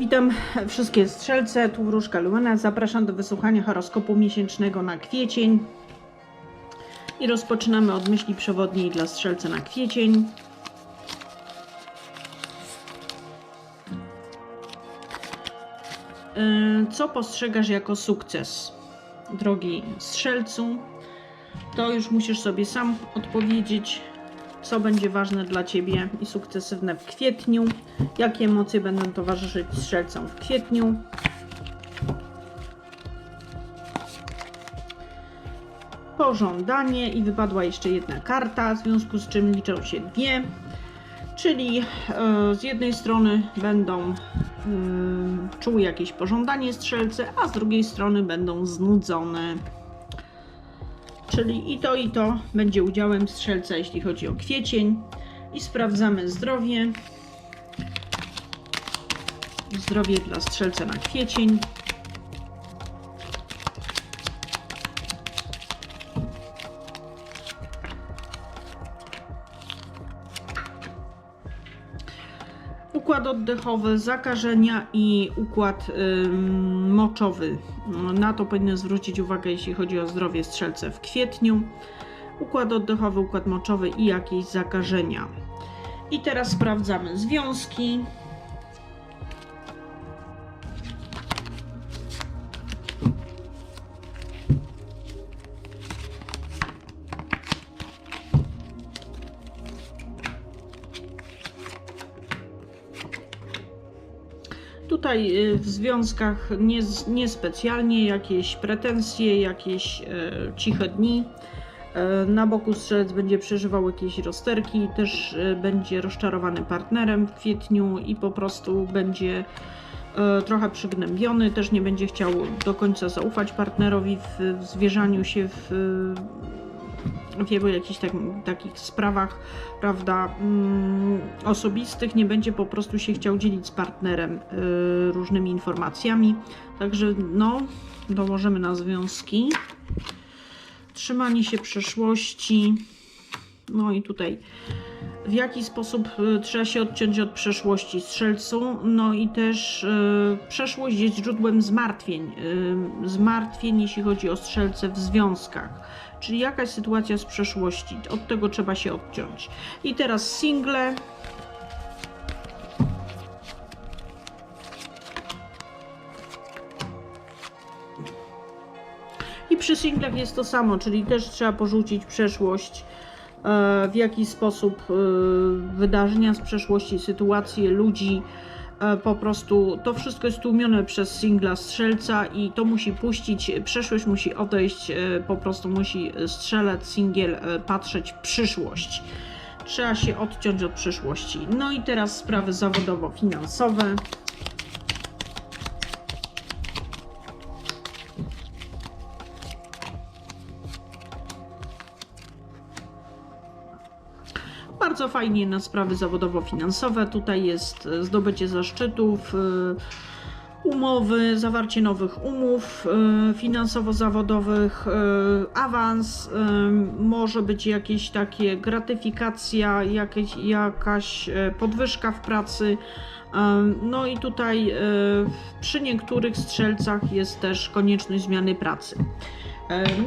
Witam wszystkie strzelce, tu wróżka Luana. Zapraszam do wysłuchania horoskopu miesięcznego na kwiecień. I rozpoczynamy od myśli przewodniej dla strzelca na kwiecień. Yy, Co postrzegasz jako sukces, drogi strzelcu? To już musisz sobie sam odpowiedzieć, co będzie ważne dla Ciebie i sukcesywne w kwietniu, jakie emocje będą towarzyszyć strzelcom w kwietniu. Pożądanie i wypadła jeszcze jedna karta, w związku z czym liczą się dwie. Czyli e, z jednej strony będą e, czuły jakieś pożądanie strzelce, a z drugiej strony będą znudzone. Czyli i to, i to będzie udziałem strzelca, jeśli chodzi o kwiecień. I sprawdzamy zdrowie. Zdrowie dla strzelca na kwiecień. Układ oddechowy, zakażenia i układ ym, moczowy. Na to powinny zwrócić uwagę, jeśli chodzi o zdrowie strzelce w kwietniu. Układ oddechowy, układ moczowy i jakieś zakażenia. I teraz sprawdzamy związki. Tutaj y, w związkach nie, niespecjalnie jakieś pretensje, jakieś e, ciche dni. E, na boku strzelec będzie przeżywał jakieś rozterki, też e, będzie rozczarowany partnerem w kwietniu i po prostu będzie trochę przygnębiony, też nie będzie chciał do końca zaufać partnerowi w zwierzaniu się w, w jego jakichś tak, takich sprawach, prawda, mm, osobistych, nie będzie po prostu się chciał dzielić z partnerem y, różnymi informacjami. Także no, dołożymy na związki. Trzymanie się przeszłości. No i tutaj w jaki sposób y, trzeba się odciąć od przeszłości strzelcu. No i też y, przeszłość jest źródłem zmartwień. Y, zmartwień, jeśli chodzi o strzelce w związkach. Czyli jakaś sytuacja z przeszłości. Od tego trzeba się odciąć. I teraz single. I przy singlach jest to samo, czyli też trzeba porzucić przeszłość, w jaki sposób e, wydarzenia z przeszłości, sytuacje ludzi, e, po prostu to wszystko jest tłumione przez singla strzelca i to musi puścić, przeszłość musi odejść, e, po prostu musi strzelec, singiel e, patrzeć w przyszłość. Trzeba się odciąć od przyszłości. No i teraz sprawy zawodowo-finansowe. Bardzo fajnie na sprawy zawodowo-finansowe. Tutaj jest e, zdobycie zaszczytów, e, umowy, zawarcie nowych umów e, finansowo-zawodowych, awans, może być jakieś takie gratyfikacja, jakieś, jakaś podwyżka w pracy. No i tutaj przy niektórych strzelcach jest też konieczność zmiany pracy.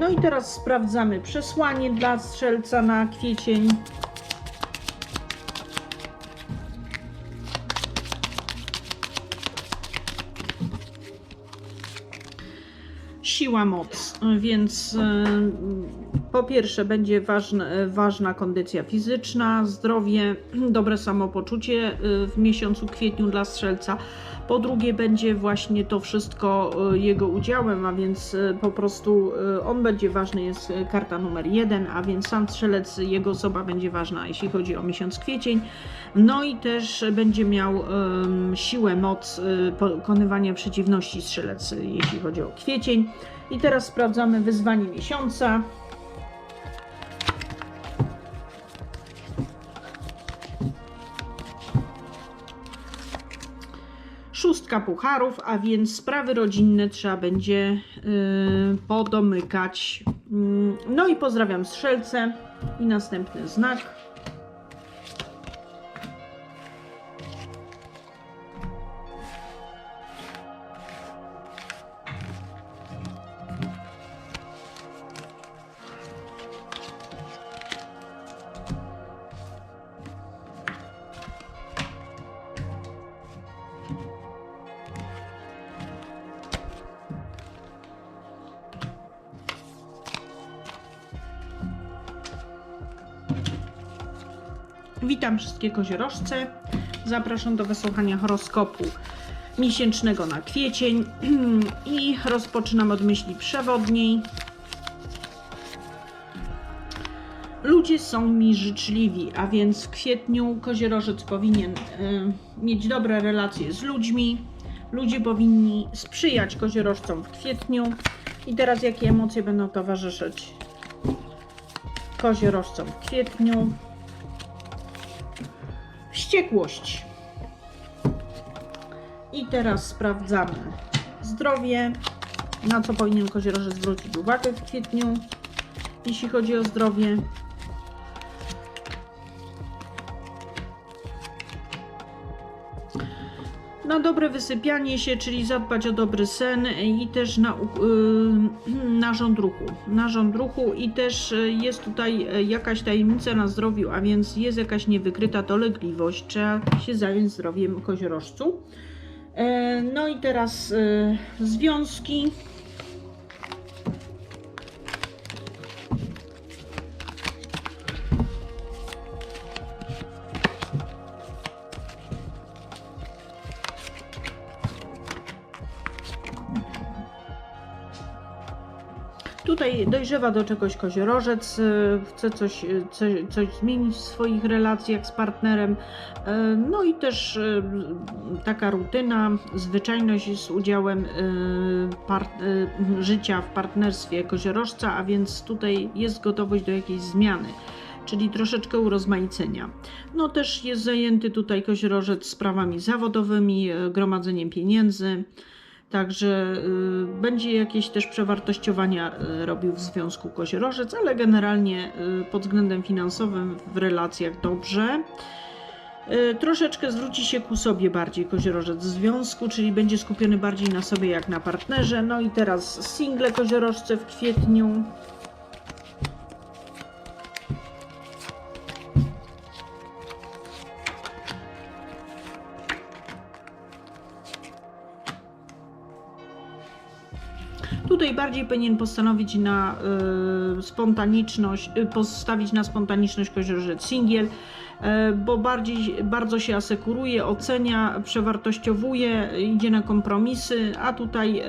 No i teraz sprawdzamy przesłanie dla strzelca na kwiecień. Siła, moc, więc e, po pierwsze będzie ważne, ważna kondycja fizyczna, zdrowie, dobre samopoczucie e, w miesiącu kwietniu dla strzelca. Po drugie będzie właśnie to wszystko e, jego udziałem, a więc po prostu on będzie ważny, jest karta numer jeden, a więc sam strzelec, jego osoba będzie ważna, jeśli chodzi o miesiąc kwiecień. No i też będzie miał um, siłę, moc pokonywania przeciwności strzelec, jeśli chodzi o kwiecień. I teraz sprawdzamy wyzwanie miesiąca. Szóstka pucharów, a więc sprawy rodzinne trzeba będzie yy, podomykać. Yy, no i pozdrawiam strzelce i następny znak. Wszystkie koziorożce. Zapraszam do wysłuchania horoskopu miesięcznego na kwiecień i rozpoczynam od myśli przewodniej. Ludzie są mi życzliwi, a więc w kwietniu koziorożec powinien y, mieć dobre relacje z ludźmi. Ludzie powinni sprzyjać koziorożcom w kwietniu. I teraz jakie emocje będą towarzyszyć koziorożcom w kwietniu? Wściekłość. I teraz sprawdzamy zdrowie. Na co powinien koziorożec zwrócić uwagę w kwietniu, jeśli chodzi o zdrowie. Na dobre wysypianie się, czyli zadbać o dobry sen i też na, uk- y, narząd ruchu. Narząd ruchu i też y, jest tutaj y, jakaś tajemnica na zdrowiu, a więc jest jakaś niewykryta dolegliwość. Trzeba się zająć zdrowiem koziorożcu. E, No i teraz związki. Tutaj dojrzewa do czegoś koziorożec, y, chce coś, y, coś, coś zmienić w swoich relacjach z partnerem. Y, No i też taka rutyna, zwyczajność z udziałem życia w partnerstwie koziorożca, a więc tutaj jest gotowość do jakiejś zmiany. Czyli troszeczkę urozmaicenia. No też jest zajęty tutaj koziorożec sprawami zawodowymi, gromadzeniem pieniędzy. Także y, będzie jakieś też przewartościowania y, robił w związku koziorożec, ale generalnie y, pod względem finansowym w relacjach dobrze. Y, troszeczkę zwróci się ku sobie bardziej koziorożec w związku, czyli będzie skupiony bardziej na sobie jak na partnerze. No i teraz single koziorożce w kwietniu. Bardziej powinien postanowić na y, spontaniczność, y, postawić na spontaniczność koziorożec singiel, y, bo bardziej, bardzo się asekuruje, ocenia, przewartościowuje, idzie na kompromisy, a tutaj y,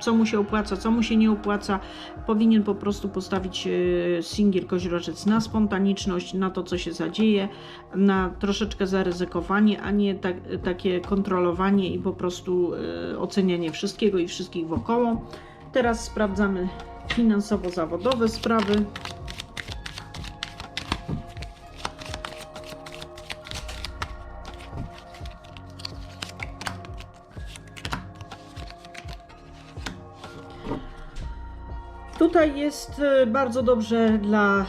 co mu się opłaca, co mu się nie opłaca, powinien po prostu postawić y, singiel koziorożec na spontaniczność, na to co się zadzieje, na troszeczkę zaryzykowanie, a nie tak, takie kontrolowanie i po prostu y, ocenianie wszystkiego i wszystkich wokoło. Teraz sprawdzamy finansowo-zawodowe sprawy. Tutaj jest e, bardzo dobrze dla e,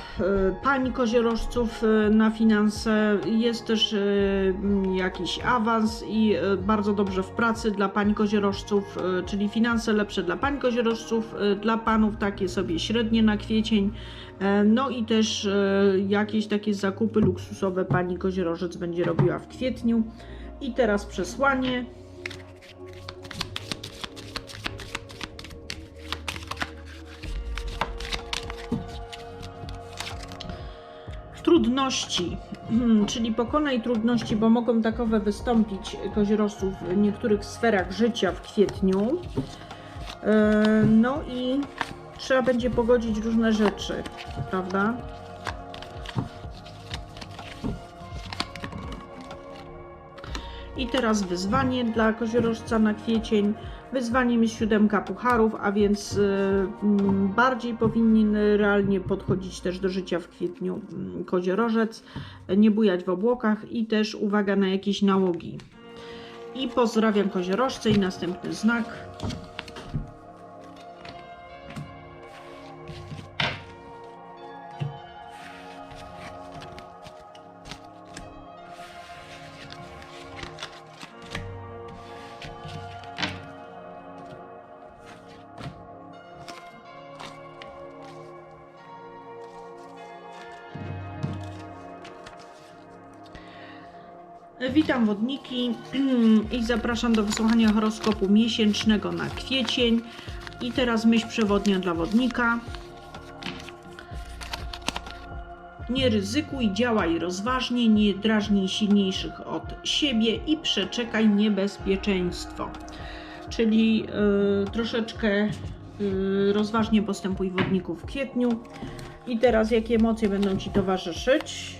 pań koziorożców e, na finanse. Jest też jakiś awans i bardzo dobrze w pracy dla pań koziorożców, czyli finanse lepsze dla pań koziorożców, dla panów takie sobie średnie na kwiecień. No i też jakieś takie zakupy luksusowe pani koziorożec będzie robiła w kwietniu. I teraz przesłanie. Trudności, Hmm, czyli pokonaj trudności, bo mogą takowe wystąpić koziorożców w niektórych sferach życia w kwietniu. E, No i trzeba będzie pogodzić różne rzeczy, prawda? I teraz wyzwanie dla koziorożca na kwiecień. Wyzwaniem jest siódemka pucharów, a więc y, mm, bardziej powinien realnie podchodzić też do życia w kwietniu mm, koziorożec, nie bujać w obłokach i też uwaga na jakieś nałogi. I pozdrawiam koziorożce i następny znak. Wodniki i zapraszam do wysłuchania horoskopu miesięcznego na kwiecień. I teraz myśl przewodnia dla wodnika. Nie ryzykuj, działaj rozważnie, nie drażnij silniejszych od siebie i przeczekaj niebezpieczeństwo. Czyli y, troszeczkę y, rozważnie postępuj wodniku w kwietniu. I teraz jakie emocje będą Ci towarzyszyć?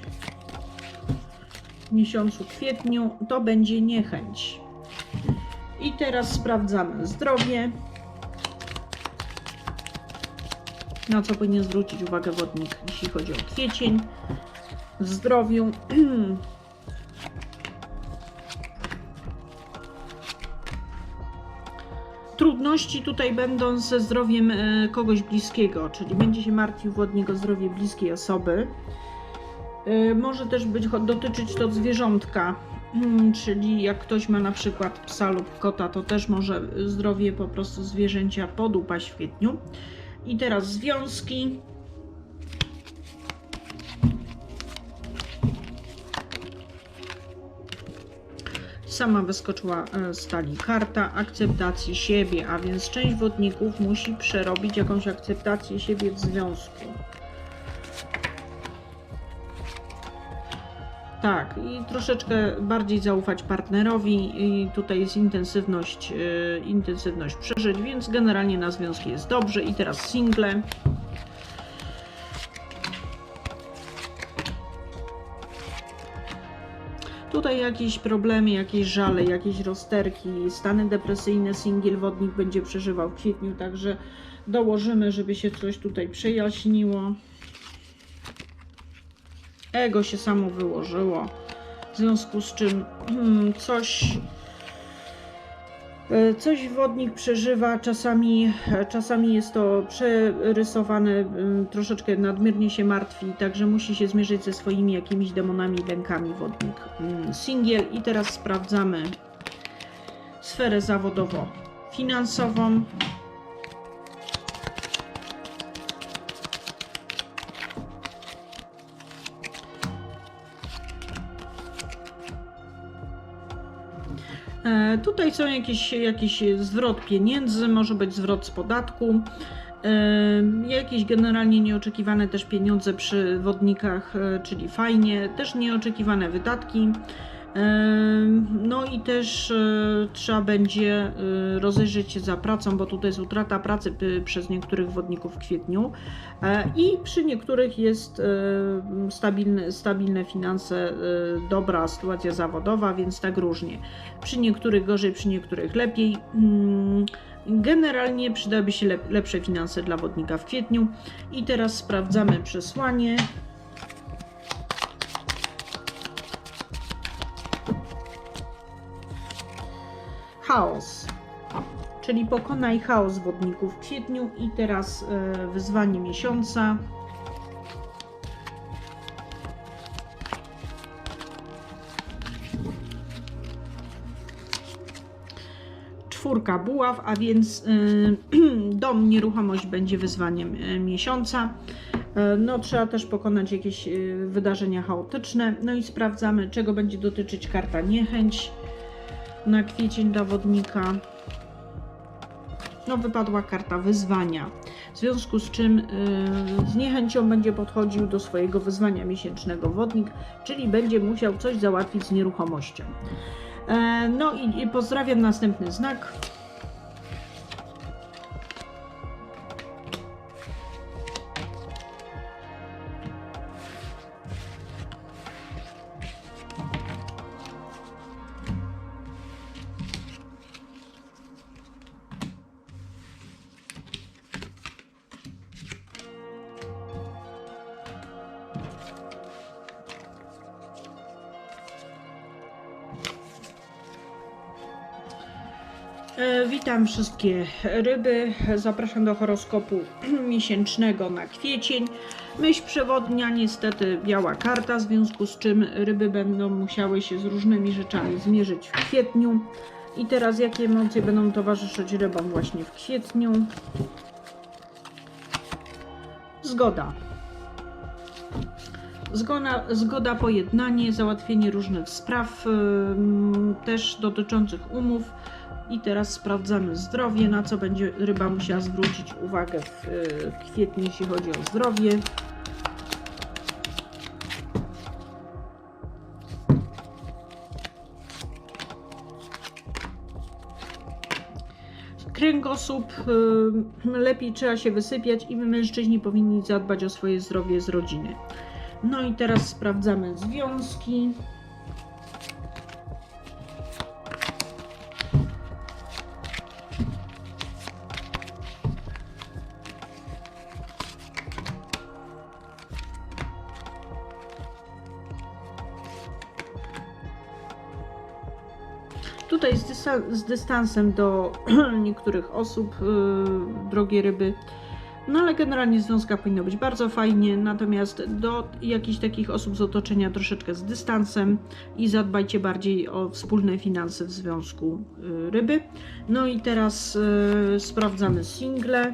Miesiącu kwietniu to będzie niechęć. I teraz sprawdzamy zdrowie. Na co powinien zwrócić uwagę wodnik, jeśli chodzi o kwiecień? W zdrowiu. Trudności tutaj będą ze zdrowiem e, kogoś bliskiego, czyli będzie się martwił wodnik o zdrowie bliskiej osoby. E, Może też być, dotyczyć to zwierzątka, Mm, czyli jak ktoś ma na przykład psa lub kota, to też może zdrowie po prostu zwierzęcia podupaść w kwietniu. I teraz związki. Sama wyskoczyła e, z talii karta akceptacji siebie, a więc część wodników musi przerobić jakąś akceptację siebie w związku. Tak, i troszeczkę bardziej zaufać partnerowi i tutaj jest intensywność, yy, intensywność przeżyć, więc generalnie na związki jest dobrze. I teraz single. Tutaj jakieś problemy, jakieś żale, jakieś rozterki, stany depresyjne singiel wodnik będzie przeżywał w kwietniu, także dołożymy, żeby się coś tutaj przejaśniło. Ego się samo wyłożyło. W związku z czym hmm, coś. e, Coś wodnik przeżywa, czasami, czasami jest to przerysowane, ym, troszeczkę nadmiernie się martwi, także musi się zmierzyć ze swoimi jakimiś demonami i lękami wodnik. Ym, Singiel i teraz sprawdzamy sferę zawodowo-finansową. Tutaj są jakieś, jakiś zwrot pieniędzy, może być zwrot z podatku, e, jakieś generalnie nieoczekiwane też pieniądze przy wodnikach, e, czyli fajnie, też nieoczekiwane wydatki. E, No i też e, trzeba będzie e, rozejrzeć się za pracą, bo tutaj jest utrata pracy y, przez niektórych wodników w kwietniu E, i przy niektórych jest e, stabilne, stabilne finanse, e, dobra sytuacja zawodowa, więc tak różnie. Przy niektórych gorzej, przy niektórych lepiej. Mm, Generalnie przydałyby się lep- lepsze finanse dla wodnika w kwietniu. I teraz sprawdzamy przesłanie. Chaos. Czyli pokonaj chaos wodników w kwietniu. I teraz e, wyzwanie miesiąca. czwórka buław, a więc y, dom, nieruchomość będzie wyzwaniem y, miesiąca. No, trzeba też pokonać jakieś wydarzenia chaotyczne. No i sprawdzamy, czego będzie dotyczyć karta niechęć na kwiecień dla wodnika. No, wypadła karta wyzwania. W związku z czym y, z niechęcią będzie podchodził do swojego wyzwania miesięcznego wodnik, czyli będzie musiał coś załatwić z nieruchomością. E, No i, i pozdrawiam następny znak. Witam wszystkie ryby. Zapraszam do horoskopu miesięcznego na kwiecień. Myśl przewodnia, niestety biała karta, w związku z czym ryby będą musiały się z różnymi rzeczami zmierzyć w kwietniu. I teraz jakie emocje będą towarzyszyć rybom właśnie w kwietniu? Zgoda. Zgoda, zgoda pojednanie, załatwienie różnych spraw, też dotyczących umów. I teraz sprawdzamy zdrowie, na co będzie ryba musiała zwrócić uwagę w y, kwietniu, jeśli chodzi o zdrowie. kręgosłup, y, lepiej trzeba się wysypiać i my mężczyźni powinni zadbać o swoje zdrowie z rodziny. No i teraz sprawdzamy związki. Tutaj z, z dystansem do niektórych osób, yy, drogie ryby. No ale generalnie związka powinno być bardzo fajnie, natomiast do jakichś takich osób z otoczenia troszeczkę z dystansem i zadbajcie bardziej o wspólne finanse w związku yy, ryby. No i teraz yy, sprawdzamy single.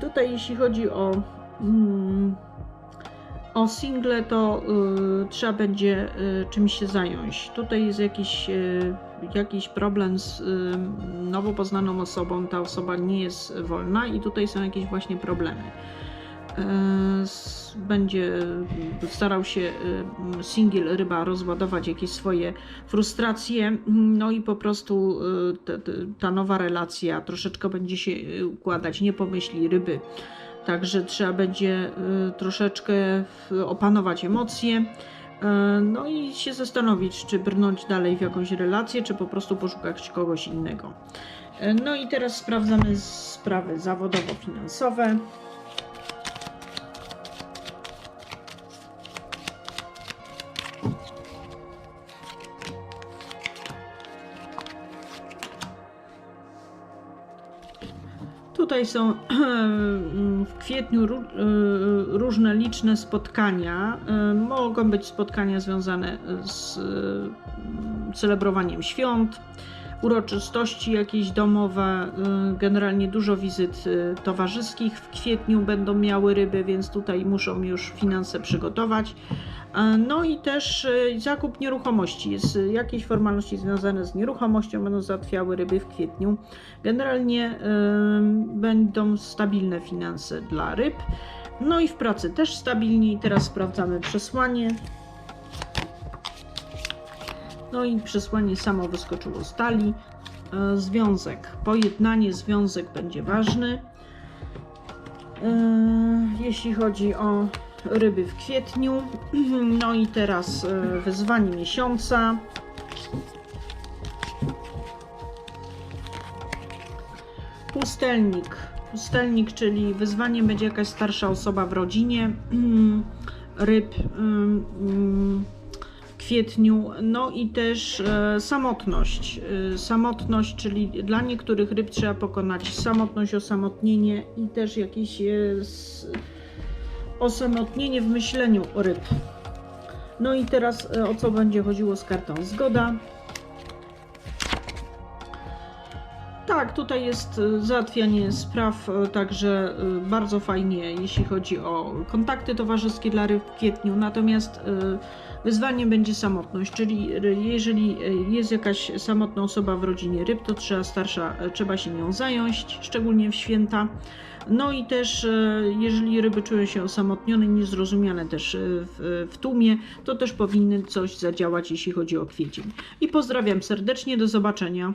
Tutaj jeśli chodzi o, mm, o single, to y, trzeba będzie y, czymś się zająć. Tutaj jest jakiś, y, jakiś problem z nowo poznaną osobą, ta osoba nie jest wolna i tutaj są jakieś właśnie problemy. S- Będzie starał się y, singiel ryba rozładować jakieś swoje frustracje, no i po prostu te- ta nowa relacja troszeczkę będzie się układać, nie pomyśli ryby. Także trzeba będzie troszeczkę opanować emocje. No i się zastanowić, czy brnąć dalej w jakąś relację, czy po prostu poszukać kogoś innego. No i teraz sprawdzamy sprawy zawodowo-finansowe. Tutaj są w kwietniu ró- y, różne liczne spotkania. Y, Mogą być spotkania związane z y, celebrowaniem świąt, uroczystości jakieś domowe, y, generalnie dużo wizyt y, towarzyskich w kwietniu będą miały ryby, więc tutaj muszą już finanse przygotować. E, No i też e, zakup nieruchomości. Jest jakieś formalności związane z nieruchomością będą załatwiały ryby w kwietniu. Generalnie będą stabilne finanse dla ryb. No i w pracy też stabilni. Teraz sprawdzamy przesłanie. No i przesłanie samo wyskoczyło z talii. E, Związek. Pojednanie, związek będzie ważny. E, Jeśli chodzi o ryby w kwietniu. No i teraz e, wyzwanie miesiąca. Pustelnik. Pustelnik, czyli wyzwaniem będzie jakaś starsza osoba w rodzinie. Ryb ym, w kwietniu. No i też e, samotność. E, samotność, czyli dla niektórych ryb trzeba pokonać samotność, osamotnienie i też jakieś e, osamotnienie w myśleniu ryb. No i teraz o co będzie chodziło z kartą zgoda. Tak, tutaj jest e, załatwianie spraw, e, także e, bardzo fajnie, jeśli chodzi o kontakty towarzyskie dla ryb w kwietniu. Natomiast wyzwaniem będzie samotność, czyli jeżeli jest jakaś samotna osoba w rodzinie ryb, to trzeba starsza, trzeba się nią zająć, szczególnie w święta. No i też, jeżeli ryby czują się osamotnione, niezrozumiane też w, w tłumie, to też powinny coś zadziałać, jeśli chodzi o kwiecień. I pozdrawiam serdecznie, do zobaczenia.